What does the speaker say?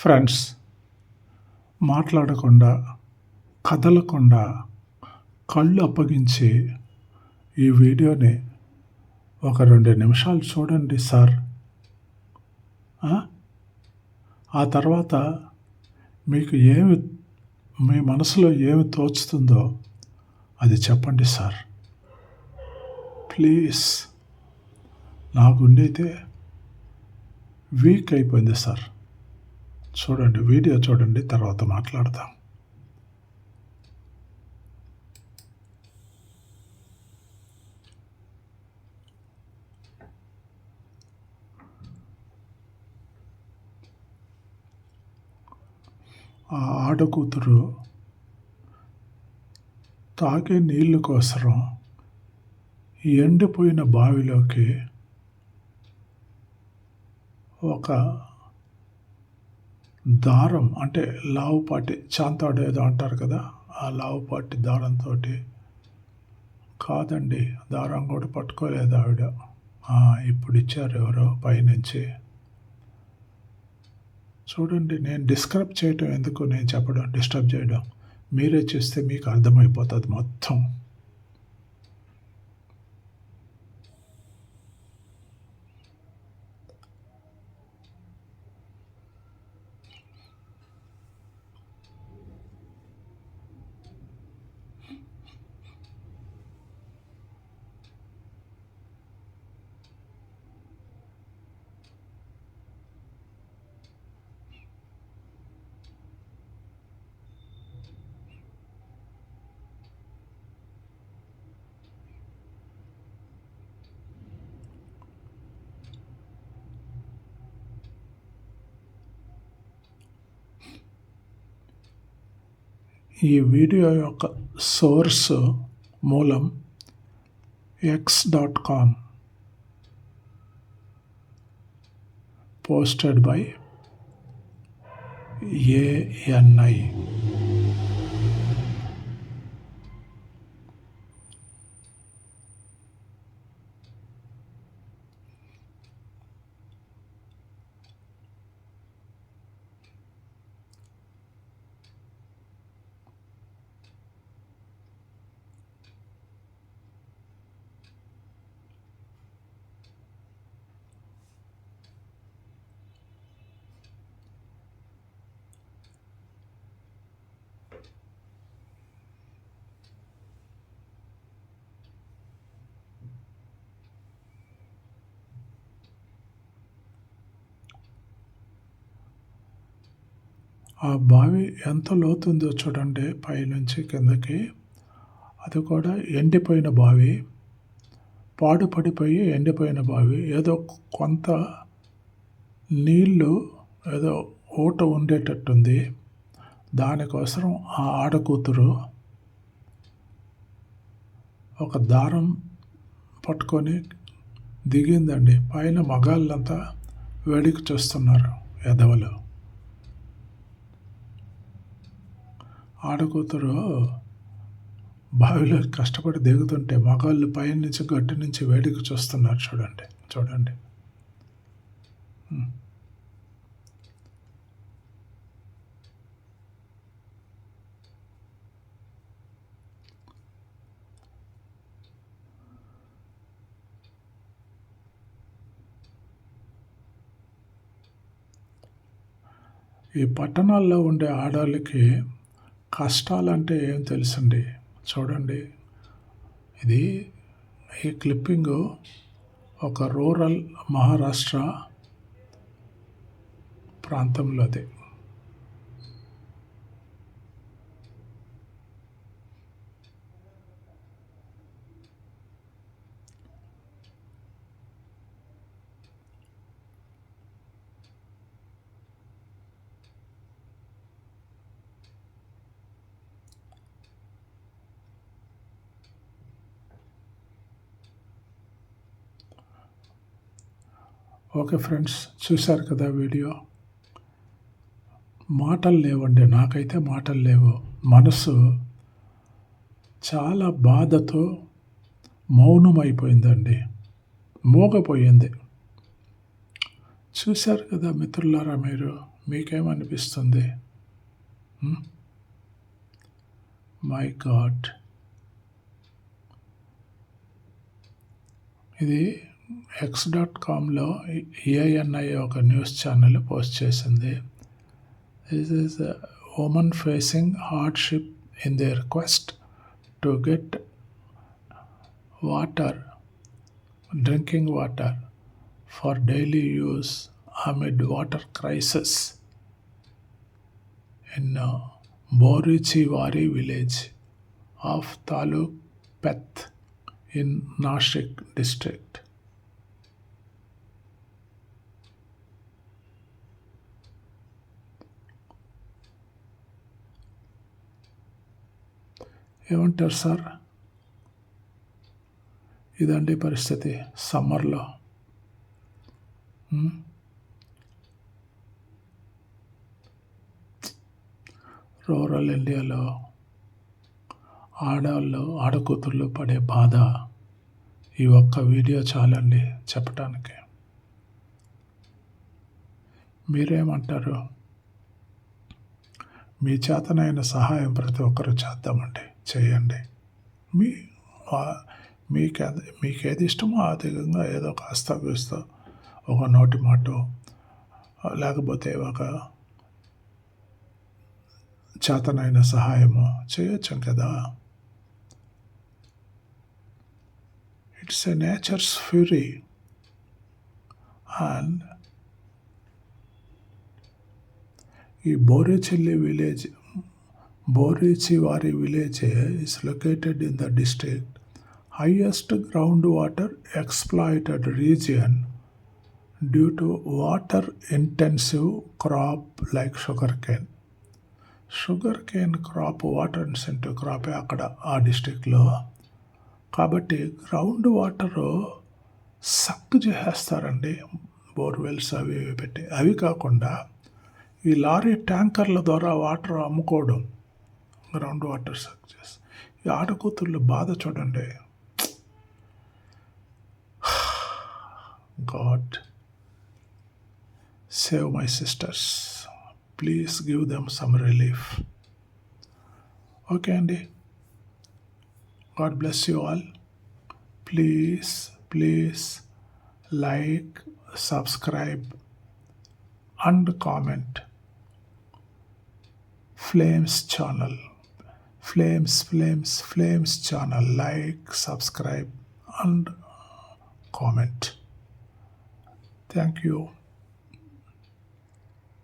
Friends మాట్లాడకుండా కదలకుండా కళ్ళు అప్పగించి ఈ వీడియోని ఒక రెండు నిమిషాలు చూడండి సార్. ఆ? తర్వాత మీకు ఏమి మీ మనసులో ఏమి తోచుతుందో అది చెప్పండి సార్. ప్లీజ్ నా గుండె అయితే వీక్ అయిపోయింది సార్. చూడండి వీడియో చూడండి తర్వాత మాట్లాడదాం. ఆ ఆడకూతురు తాగే నీళ్ళ కోసరం ఎండిపోయిన బావిలోకి ఒక దారం అంటే లావుపాటి చాంతాడు ఏదో అంటారు కదా ఆ లావుపాటి దారంతో కాదండి దారం కూడా పట్టుకోలేదు ఆవిడ. ఇప్పుడు ఇచ్చారు ఎవరో పైనుంచి. చూడండి నేను డిస్క్రైబ్ చేయటం ఎందుకు? నేను చెప్పడం డిస్టర్బ్ చేయడం. మీరే చూస్తే మీకు అర్థమైపోతుంది మొత్తం. ఈ వీడియో యొక్క సోర్స్ మూలం X dot com posted by ANI ఆ బావి ఎంత లోతుందో చూడండి పైనుంచి కిందకి. అది కూడా ఎండిపోయిన బావి. పాడుపడిపోయి ఎండిపోయిన బావి. ఏదో కొంత నీళ్ళు ఏదో ఊట ఉండేటట్టుంది. దానికోసం ఆ ఆడకూతురు ఒక దారం పట్టుకొని దిగిందండి. పైన మగాళ్ళంతా వేడికి చూస్తున్నారు ఎదవలు ఆడకూతురు బావిలో కష్టపడి దిగుతుంటే మగాళ్ళు పైన నుంచి గట్టి నుంచి వేడికి చూస్తున్నారు చూడండి చూడండి. ఈ పట్టణాల్లో ఉండే ఆడవాళ్ళకి కష్టాలంటే ఏం తెలుసండి? చూడండి. ఇది ఈ క్లిప్పింగ్ ఒక రూరల్ మహారాష్ట్ర ప్రాంతంలోది ఓకే ఫ్రెండ్స్ చూశారు కదా వీడియో. మాటలు లేవండి నాకైతే మాటలు లేవు. మనసు చాలా బాధతో మౌనమైపోయిందండి. మోగపోయింది. చూశారు కదా మిత్రులారా మీరు మీకేమనిపిస్తుంది? My God. ఇది ఎక్స్ డాట్ కామ్లో ఏఎన్ఐ ఒక న్యూస్ ఛానల్ పోస్ట్ చేసింది. This is women facing hardship in the request to get water drinking water for daily use amid water crisis in Borichiwari village of taluk Peth in Nashik district ఏమంటారు sir? ఇదండి పరిస్థితి సమ్మర్లో. Rural ఇండియాలో ఆడవాళ్ళు ఆడకూతుళ్ళు పడే బాధ ఈ ఒక్క వీడియో చాలండి చెప్పటానికి. మీరేమంటారు? మీ చేతనైన సహాయం ప్రతి ఒక్కరూ చేద్దామండి. చేయండి. మీ మీకు మీకేది ఏది ఇష్టమో ఆ విధంగా ఏదో కాస్త కూస్తో ఒక నోటి మాట లేకపోతే ఒక చేతనైన సహాయము చేయొచ్చు కదా? It's a nature's fury. And ఈ Borechelli village Borechiwari village is located in the district. Highest groundwater exploited region due to water intensive crop like sugarcane. Sugarcane crop water incentive క్రాపే అక్కడ ఆ డిస్టిక్లో కాబట్టి గ్రౌండ్ వాటర్ సక్ చేసేస్తారండి borewells అవి ఇవి పెట్టి. అవి కాకుండా ఈ లారీ ట్యాంకర్ల ద్వారా వాటర్ అమ్ముకోవడం గ్రౌండ్ వాటర్ సక్సెస్ చేసి ఈ ఆడకూతుర్లు బాధ చూడండి. God save my sisters please give them some relief okay అండి God bless you all please please like subscribe and comment flames channel Flames, Flames, Flames channel. Like, subscribe, and comment. Thank you.